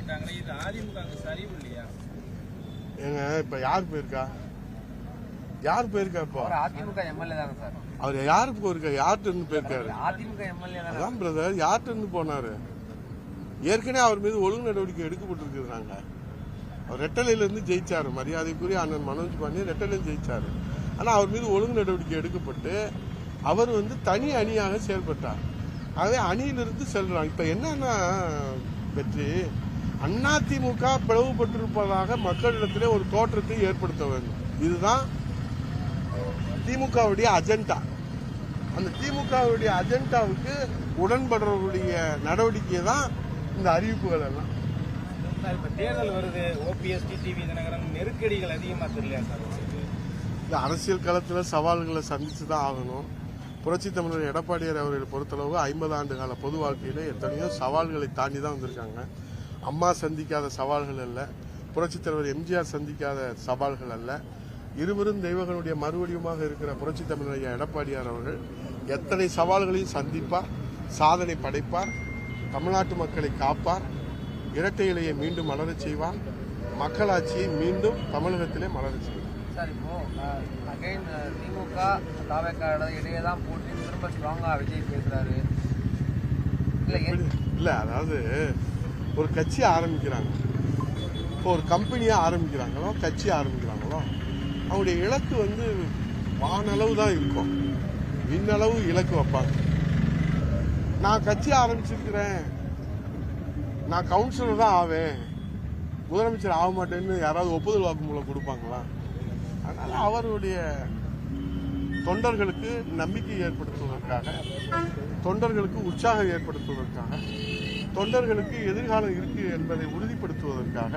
போயிட்டாங்களே இது அதிமுக சரிவு இல்லையா? ஏங்க இப்ப யார் போயிருக்கா? யார் போயிருக்கா இப்போ? அவர் அதிமுக எம்எல்ஏ தானே சார். அவர் யாருக்கு போயிருக்கா? யார்கிட்ட இருந்து போயிருக்காரு அதிமுக எம்எல்ஏ தானே அதான் பிரதர் யார்கிட்ட இருந்து போனாரு? ஏற்கனவே அவர் மீது ஒழுங்கு நடவடிக்கை எடுக்கப்பட்டிருக்குது நாங்க அவர் ரெட்டலையில இருந்து ஜெயிச்சாரு. மரியாதைக்குரிய அண்ணன் மனோஜ் பாண்டியன் ரெட்டலையில் ஜெயிச்சாரு. ஆனா அவர் மீது ஒழுங்கு நடவடிக்கை எடுக்கப்பட்டு அவர் வந்து தனி அணியாக செயல்பட்டார். அதே அணியிலிருந்து செல்றாங்க இப்ப என்னன்னா வெற்றி? அதிமுக பிளவுபட்டிருப்பதாக மக்களிடத்திலே ஒரு தோற்றத்தை ஏற்படுத்த வேண்டும். இதுதான் திமுகவுடைய அஜெண்டா. அந்த திமுகவுடைய அஜெண்டாவுக்கு உடன்படுறவருடைய நடவடிக்கை தான் இந்த அறிவிப்புகள் எல்லாம். இப்ப தேர்தல் வருது. ஓபிஎஸ் டிடிவி தினகரன் நெருக்கடிகள் அதிகமா தெரியலையா சார்? உங்களுக்கு இந்த அரசியல் களத்தில் சவால்களை சந்திச்சு தான் ஆகணும். புரட்சி தமிழர் எடப்பாடியார் அவர்களை பொறுத்தளவு ஐம்பது ஆண்டு கால பொது வாழ்க்கையில எத்தனையோ சவால்களை தாண்டி தான் வந்திருக்காங்க. அம்மா சந்திக்காத சவால்கள் அல்ல. புரட்சித் தலைவர் எம்ஜிஆர் சந்திக்காத சவால்கள் அல்ல. இருவரும் தெய்வங்களுடைய மறுவடிவமாக இருக்கிற புரட்சி தமிழர் ஐயா எடப்பாடியார் அவர்கள் எத்தனை சவால்களையும் சந்திப்பார் சாதனை படைப்பார் தமிழ்நாட்டு மக்களை காப்பார் இரட்டை இலையை மீண்டும் மலரச் செய்வார் மக்களாட்சியை மீண்டும் தமிழகத்திலே மலரச் செய்வார். சார் இப்போ அகைன் திமுக தாவேக்காட இடையே தான் போட்டி திரும்ப ஸ்ட்ராங்கா விஜய் பேசுறாரு. இல்ல இல்ல அதாவது ஒரு கட்சி ஆரம்பிக்கிறாங்க. இப்போ ஒரு கம்பெனியாக ஆரம்பிக்கிறாங்களோ கட்சி ஆரம்பிக்கிறாங்களோ அவங்களுடைய இலக்கு வந்து வானளவு தான் இருக்கும். இன்னளவு இலக்கு வைப்பாங்க. நான் கட்சி ஆரம்பிச்சிருக்கிறேன். நான் கவுன்சிலர் தான் ஆவேன். முதலமைச்சர் ஆக மாட்டேன்னு யாராவது ஒப்புதல் வாக்குமூலம் கொடுப்பாங்களா? அதனால் அவருடைய தொண்டர்களுக்கு நம்பிக்கை ஏற்படுத்துவதற்காக தொண்டர்களுக்கு உற்சாகம் ஏற்படுத்துவதற்காக தொண்டர்களுக்கு எதிர்காலம் இருக்கு என்பதை உறுதிப்படுத்துவதற்காக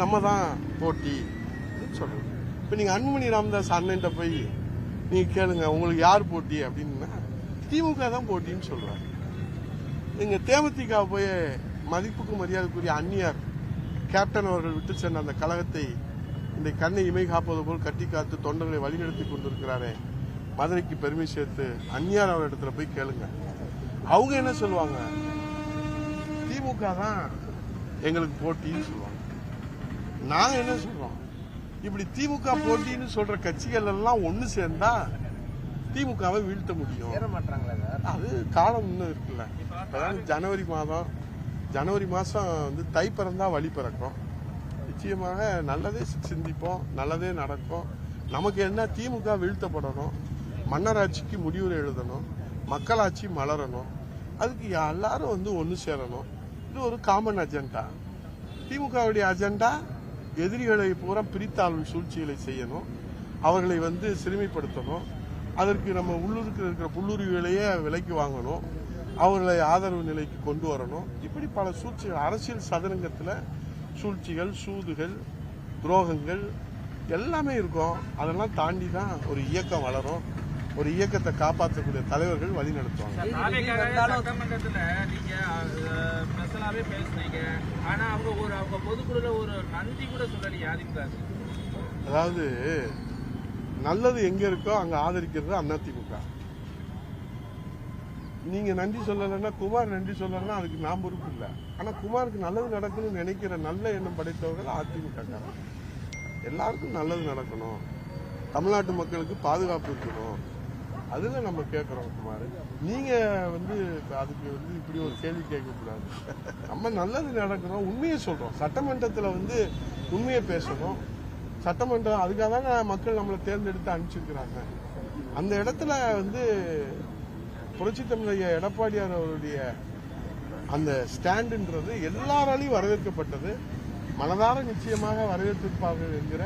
நம்ம தான் போட்டி சொல்கிறோம் சொல்றோம். இப்போ நீங்க அன்புமணி ராமதாஸ் அண்ணன்ட்ட போய் நீங்கள் கேளுங்க உங்களுக்கு யார் போட்டி அப்படின்னா திமுக தான் போட்டின்னு சொல்றாங்க நீங்க தேமுதிக போய் மதிப்புக்கு மரியாதைக்குரிய அந்நியார் கேப்டன் அவர்கள் விட்டு சென்ற அந்த கழகத்தை இந்த கண்ணை இமை காப்பது போல் கட்டி காத்து தொண்டர்களை வழிநடத்தி கொண்டிருக்கிறாரே மதுரைக்கு பெருமை சேர்த்து அந்நியார் அவர் இடத்துல போய் கேளுங்க. அவங்க என்ன சொல்லுவாங்க? திமுக தான் எங்களுக்கு போட்டின்னு சொல்லுவாங்க. நாங்க என்ன சொல்றோம்? இப்படி திமுக போட்டின்னு சொல்ற கட்சிகள் எல்லாம் ஒண்ணு சேர்ந்தா திமுகவை வீழ்த்த முடியும். அது காலம் இன்னும் இருக்குல்ல. இப்பதான் ஜனவரி மாதம் ஜனவரி மாதம் வந்து தை பிறந்தா வழி பிறக்கும். நிச்சயமாக நல்லதே சிந்திப்போம் நல்லதே நடக்கும். நமக்கு என்ன திமுக வீழ்த்தப்படணும்? மன்னராட்சிக்கு முடிவுரை எழுதணும் மக்களாட்சி மலரணும். அதுக்கு எல்லாரும் வந்து ஒன்று சேரணும். இது ஒரு காமன் அஜெண்டா திமுகவுடைய அஜெண்டா எதிரிகளை பூரா பிரித்தாளும் சூழ்ச்சிகளை செய்யணும். அவர்களை வந்து சிறுமைப்படுத்தணும். அதற்கு நம்ம உள்ளூருக்கு இருக்கிற புல்லுரிவுகளையே விலைக்கு வாங்கணும். அவர்களை ஆதரவு நிலைக்கு கொண்டு வரணும். இப்படி பல சூழ்ச்சிகள் அரசியல் சதுரங்கத்தில் சூழ்ச்சிகள் சூதுகள் துரோகங்கள் எல்லாமே இருக்கும். அதெல்லாம் தாண்டி தான் ஒரு இயக்கம் வளரும். ஒரு இயக்கத்தை காப்பாற்றக்கூடிய தலைவர்கள் வழி நடத்துவாங்க. நாளைக்காக சட்டமன்றத்துல நீங்க ஸ்பெஷலாவே பேசுனீங்க. ஆனா அவங்க ஒரு அவங்க பொதுக்குழுல ஒரு நன்றி கூட சொல்லலையே அதிமுக அதாவது நல்லது எங்க இருக்கோ அங்க ஆதரிக்கிறது அதிமுக. நீங்க நன்றி சொல்லலைன்னா குமார் நன்றி சொல்லலைன்னா அதுக்கு நான் பொறுப்பு இல்லை. ஆனா குமாருக்கு நல்லது நடக்கணும்னு நினைக்கிற நல்ல எண்ணம் படைத்தவர்கள் அதிமுக. எல்லாருக்கும் நல்லது நடக்கணும். தமிழ்நாட்டு மக்களுக்கு பாதுகாப்பு இருக்கணும். அதுல நம்ம கேட்குறோம் குமார். நீங்க வந்து அதுக்கு வந்து இப்படி ஒரு கேள்வி கேட்கக்கூடாது. நம்ம நல்லது நடக்கணும் உண்மையை சொல்றோம். சட்டமன்றத்தில் வந்து உண்மையை பேசணும். சட்டமன்றம் அதுக்காக தான் மக்கள் நம்மளை தேர்ந்தெடுத்து அனுப்பிச்சிருக்கிறாங்க. அந்த இடத்துல வந்து புரட்சி தமிழைய எடப்பாடியார் அவருடைய அந்த ஸ்டாண்டுன்றது எல்லாராலையும் வரவேற்கப்பட்டது. மனதார நிச்சயமாக வரவேற்றிருப்பார்கள் என்கிற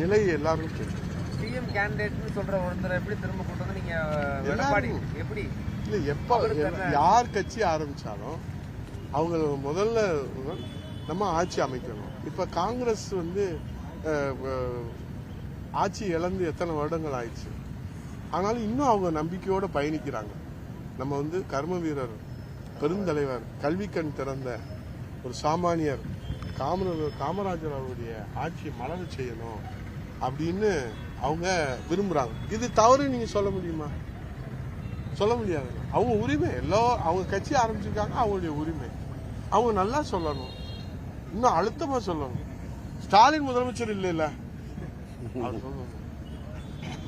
நிலை எல்லாரும் தெரியும் சிஎம் கேண்டிடேட்னு சொல்ற ஒருத்தரை எப்படி திரும்ப கொண்டு வந்து நீங்க. எடப்பாடி எப்படி? இல்ல எப்ப யார் கட்சி ஆரம்பிச்சாலும் அவங்க முதல்ல நம்ம ஆட்சி அமைக்கணும். இப்ப காங்கிரஸ் வந்து ஆட்சி இழந்து எத்தனை வருடங்கள் ஆயிடுச்சு. ஆனாலும் இன்னும் அவங்க நம்பிக்கையோட பயணிக்கிறாங்க. நம்ம வந்து கர்ம வீரர் பெருந்தலைவர் கல்விக்கண் திறந்த ஒரு சாமானியர் காமராஜர் காமராஜர் அவருடைய ஆட்சியை மலர செய்யணும் அப்படின்னு அவங்க விரும்புறாங்க. இது தவறு நீங்க சொல்ல முடியுமா? சொல்ல முடியாது. அவங்க உரிமை எல்லோ அவங்க கட்சி ஆரம்பிச்சிருக்காங்க அவங்களுடைய உரிமை. அவங்க நல்லா சொல்லணும். இன்னும் அழுத்தமா சொல்லணும். ஸ்டாலின் முதலமைச்சர் இல்லைல்ல? அவர் சொல்லணும்.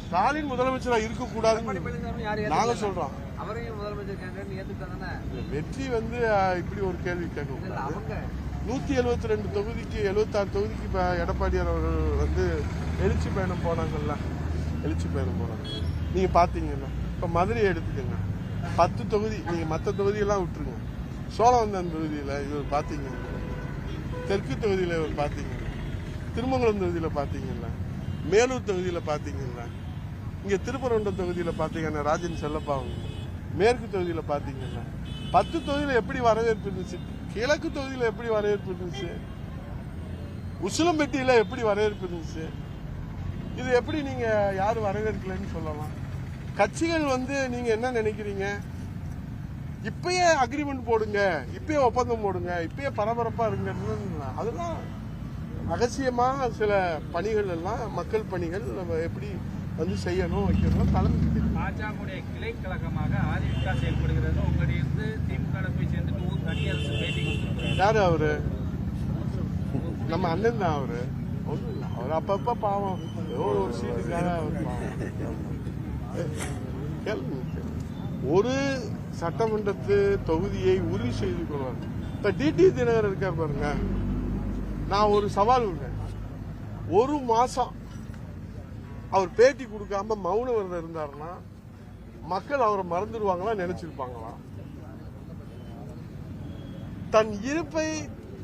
ஸ்டாலின் முதலமைச்சரா இருக்க எடப்பாடி கூடாதுன்னு பழனிசாமி யார் நாங்க ஏத்துக்கல? சொல்றோம். அவரையும் முதலமைச்சர் கேண்டிடேட் ஏத்துக்கிட்டாங்க தானே? வெற்றி வந்து இப்படி ஒரு கேள்வி கேட்க நூற்றி எழுபத்தி ரெண்டு தொகுதிக்கு எழுபத்தாறு தொகுதிக்கு இப்போ எடப்பாடியார் அவர்கள் வந்து எழுச்சி பயணம் போனாங்கல்ல. எழுச்சி பயணம் போனாங்க. நீங்கள் பார்த்தீங்கன்னா இப்போ மதுரையை எடுத்துக்கோங்க. பத்து தொகுதி நீங்கள் மற்ற தொகுதியெல்லாம் விட்டுருங்க. சோழவந்தன் தொகுதியில் இவர் பார்த்தீங்கன்னா தெற்கு தொகுதியில் இவர் பார்த்தீங்கன்னா திருமங்கலம் தொகுதியில் பார்த்தீங்கன்னா மேலூர் தொகுதியில் பார்த்தீங்கன்னா இங்கே திருப்பரங்குன்றம் தொகுதியில் பார்த்தீங்கன்னா ராஜன் செல்லப்பா மேற்கு தொகுதியில் பார்த்தீங்கன்னா பத்து தொகுதியில் எப்படி வரவேற்பு இருந்துச்சு? கிழக்கு தொகுதியில் எப்படி வரவேற்பு இருந்துச்சு? உசிலம்பட்டியில் எப்படி வரவேற்பு இருந்துச்சு? இது எப்படி நீங்க யாரு வரவேற்கலன்னு சொல்லலாம். கட்சிகள் வந்து நீங்க என்ன நினைக்கிறீங்க? இப்பயே அக்ரிமெண்ட் போடுங்க. இப்பயே ஒப்பந்தம் போடுங்க. இப்பயே பரபரப்பா இருங்க அதெல்லாம் ரகசியமா சில பணிகள் எல்லாம் மக்கள் பணிகள் நம்ம எப்படி வந்து செய்யணும் வைக்கணும் தலைமை பாஜகவுடைய கிளை கழகமாக அதிமுக செயல்படுகிறது. உங்களுடைய இருந்து திமுக போய் சேர்ந்துட்டு ஊர் தனி அரசு பேட்டி யாரு அவரு? நம்ம அண்ணன் தான் அவரு. ஒண்ணும் இல்ல. அவர் அப்பப்ப பாவம். ஏதோ ஒரு சீட்டுக்காக அவர் பாவம். ஒரு சட்டமன்றத்து தொகுதியை உறுதி செய்து கொள்வார். இப்ப டிடி தினகர் இருக்கார் பாருங்க. நான் ஒரு சவால் விடுறேன். ஒரு மாசம் அவர் பேட்டி கொடுக்காம மௌன விரதம் இருந்தாருன்னா மக்கள் அவரை மறந்துடுவாங்களா நினைச்சிருப்பாங்களா? தன் இருப்பை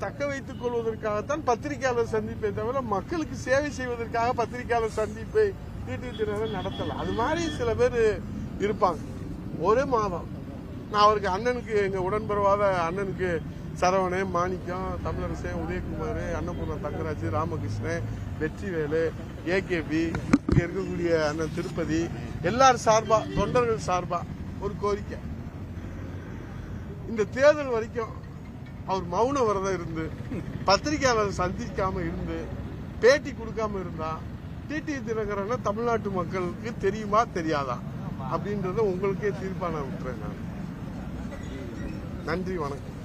தக்க வைத்துக் கொள்வதற்காகத்தான் பத்திரிகையாளர் சந்திப்பை தவிர மக்களுக்கு சேவை செய்வதற்காக பத்திரிகையாளர் சந்திப்பை டிடி தினகரன் நடத்தல. அது மாதிரி சில பேர் இருப்பாங்க. ஒரே மாதம். நான் அவருக்கு அண்ணனுக்கு எங்க உடன்பிறவாத அண்ணனுக்கு சரவணன் மாணிக்கம் தமிழரசன் உதயகுமார் அன்னபூர்ணா தங்கராஜ் ராமகிருஷ்ணன் வெற்றிவேலு ஏகேபி இங்க இருக்கக்கூடிய அண்ணன் திருப்பதி எல்லார் சார்பா தொண்டர்கள் சார்பா ஒரு கோரிக்கை. இந்த தேர்தல் வரைக்கும் அவர் மௌன விரதம் இருந்து பத்திரிகையாளர் சந்திக்காம இருந்து பேட்டி கொடுக்காம இருந்தா டிடி தினகரன் தமிழ்நாட்டு மக்களுக்கு தெரியுமா தெரியாதா? அப்படின்றத உங்களுக்கே தீர்ப்பா நான் விட்டுறேன் நான். நன்றி வணக்கம்.